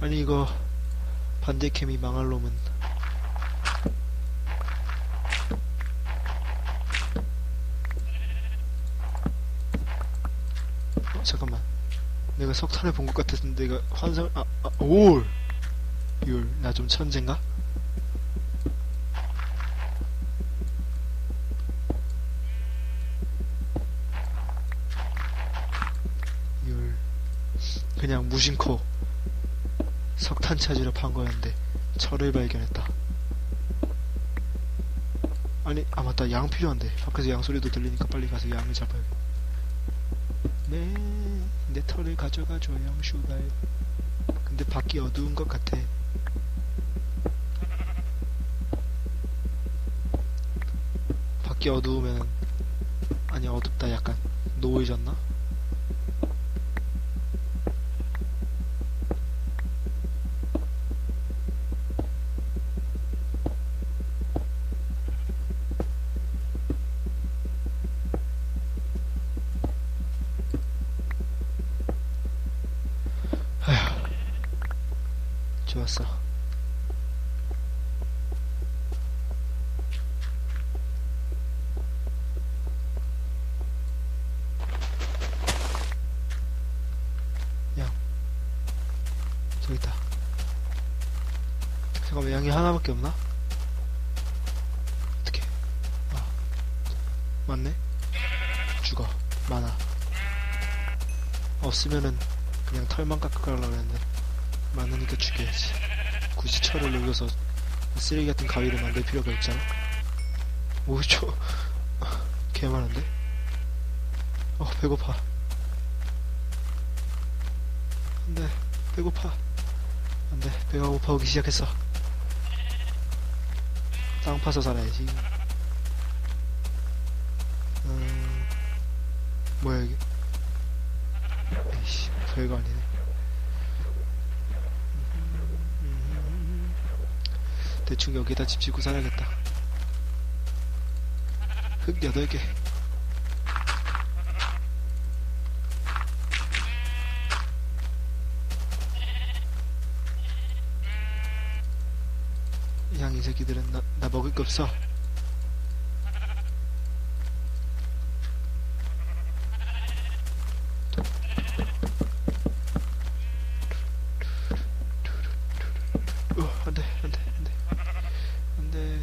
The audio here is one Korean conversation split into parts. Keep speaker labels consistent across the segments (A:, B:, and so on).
A: 아니 이거 반대캠이 망할 놈은 어, 잠깐만 내가 석탄을 본 것 같았는데 내가 환상을 아, 아 올! 율나 좀 천재인가? 율 그냥 무심코 석탄 찾으러 판 거였는데 철을 발견했다. 아니, 아 맞다, 양 필요한데. 밖에서 양 소리도 들리니까 빨리 가서 양을 잡아야겠다. 네, 내 털을 가져가줘, 양슈발. 근데 밖이 어두운 것 같아. 밖이 어두우면 아니 어둡다 약간 노이졌나? 좋았어. 양. 저기 있다. 잠깐만, 양이 하나밖에 없나? 어떻게? 아. 맞네? 죽어. 많아. 없으면은 그냥 털만 깎아가려고 했는데. 많으니까 죽여야지. 굳이 철을 녹여서 쓰레기 같은 가위를 만들 필요가 없잖아. 오, 저, 개 많은데? 어, 배고파. 안 돼, 배고파. 안 돼, 배가 고파오기 시작했어. 땅 파서 살아야지. 음, 뭐야, 이게? 에이씨, 별거 아니네. 대충 여기에다 집 짓고 살아야겠다. 흙 8개. 양 이 새끼들은 나, 나 먹을 거 없어. 어, 안 돼, 안 돼, 안 돼. 안 돼.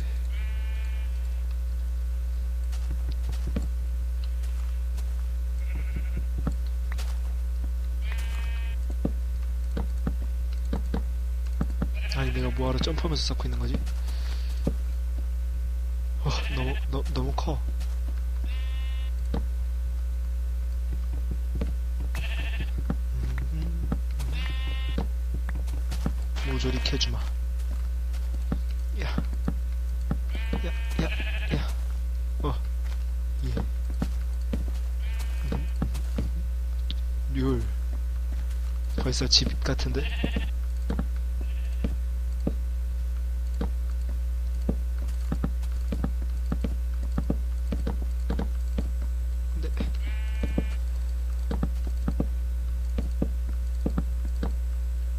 A: 뭐하러 점프하면서 쌓고 있는 거지? 어, 너무, 너, 너무 커. 음, 모조리 캐주마. 야. 야, 야, 야. 어. 예. 음. 률. 벌써 집 같은데? 네.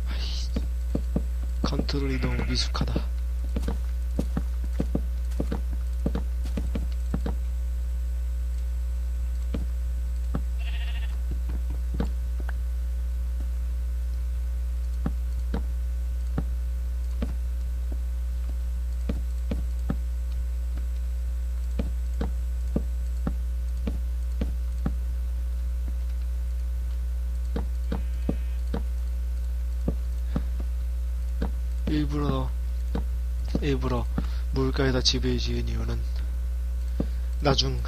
A: 아이씨. 컨트롤이 너무 미숙하다. 일부러 일부러 물가에다 집을 지은 이유는 나중에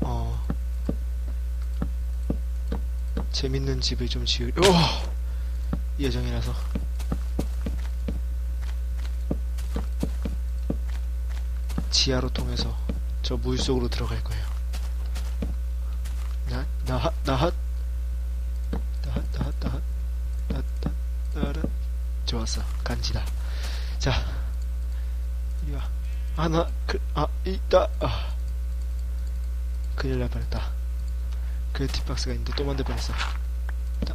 A: 어 재밌는 집을 좀 지을 어! 예정이라서 지하로 통해서 저 물속으로 들어갈 거예요. 나, 나, 나, 나, 나, 나, 나, 나, 나라. 좋았어. 간지다. 자, 이리 와. 하나, 그, 아, 있다. 아. 큰일 날 뻔했다. 크리에이티브 박스가 있는데 또 만들 뻔했어. 자,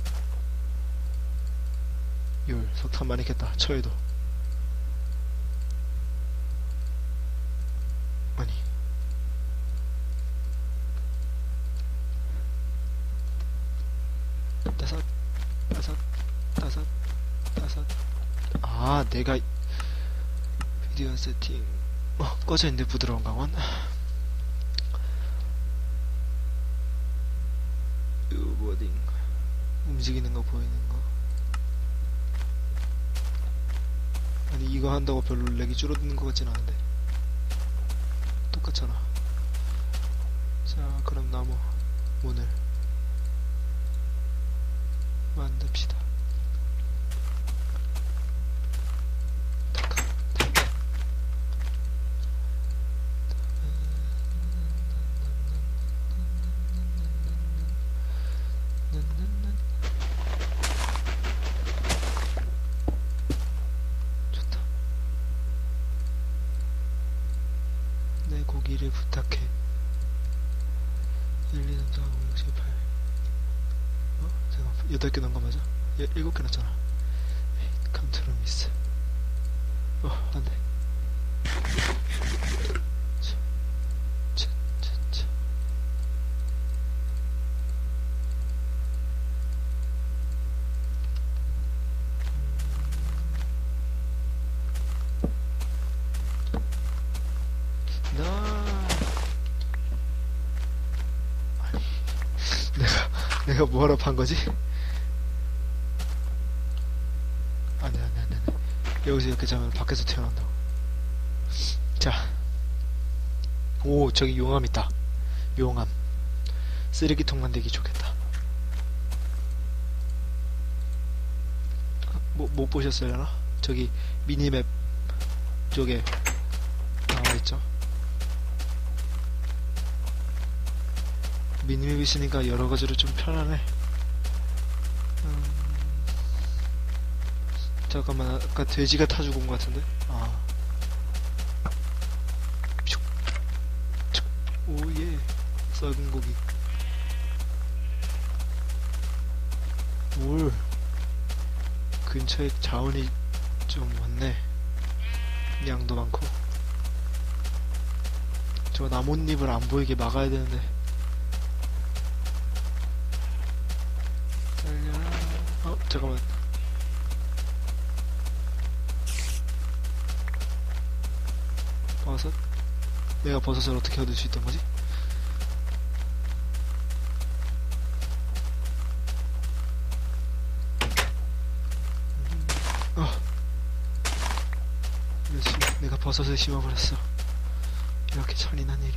A: 석탄 많이 캤다. 처에도. 아니. 다섯, 다섯, 다섯, 다섯. 아, 내가 비디오 세팅. 어, 꺼져 있는데 부드러운 강원. 유보딩. 움직이는 거 보이는 거. 아니 이거 한다고 별로 렉이 줄어드는 것 같진 않은데 똑같잖아 자 그럼 나무 문을 만듭시다 탁, 탁. 좋다. 내 고기를 부탁해. 1, 2, 3, 4, 5, 6, 7, 8. 어? 잠깐, 8개 넣은 거 맞아? 예, 7개 넣었잖아. 에이, 컨트롤 미스. 어, 안 돼. 내가 뭐하러 판 거지? 안돼 안돼 안돼 안돼 여기서 이렇게 자면 밖에서 태어난다고 자오 저기 용암 있다. 용암. 쓰레기통 만들기 좋겠다. 뭐, 못 보셨을려나? 저기 미니맵 쪽에 나와있죠? 미니맵 있으니까 여러 가지로 좀 편하네. 잠깐만, 아까 돼지가 타 죽은 것 같은데? 아. 슉. 슉. 오예. 썩은 고기. 뭘. 근처에 자원이 좀 많네. 양도 많고. 저 나뭇잎을 안 보이게 막아야 되는데. 달려라. 어, 잠깐만. 버섯? 내가 버섯을 어떻게 얻을 수 있던 거지? 음, 어. 열심히 내가 버섯을 심어버렸어. 이렇게 잔인한 일이.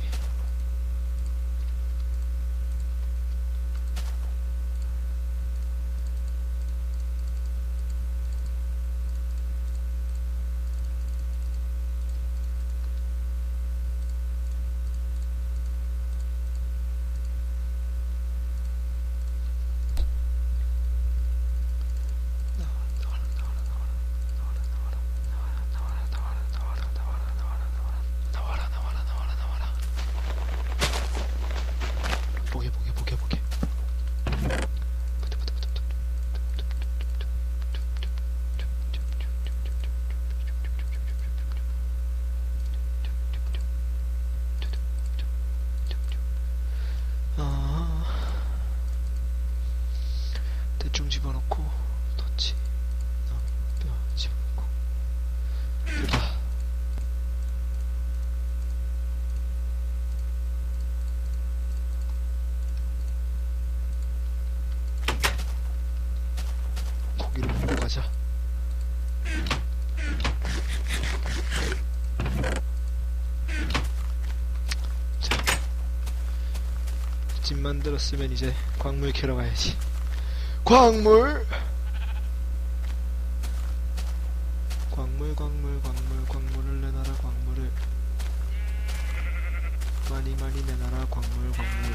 A: 나와라 나와라 나와라 나와라 보게 보게 보게 보게 아 대충 집어넣고 터치 뼈 집어넣고 됐다 고기를 먹고 가자. 자, 집 만들었으면 이제 광물 캐러 가야지. 광물! 광물, 광물, 광물, 광물을 내놔라, 광물을. 많이, 많이 내놔라, 광물, 광물.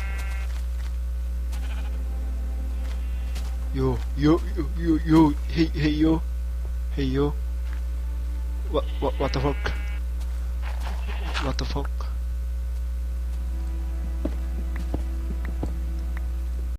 A: 요, 요, 요, 요, 요, 헤이, 헤이, 요, 헤이, 요. What, what, what the fuck? What the fuck?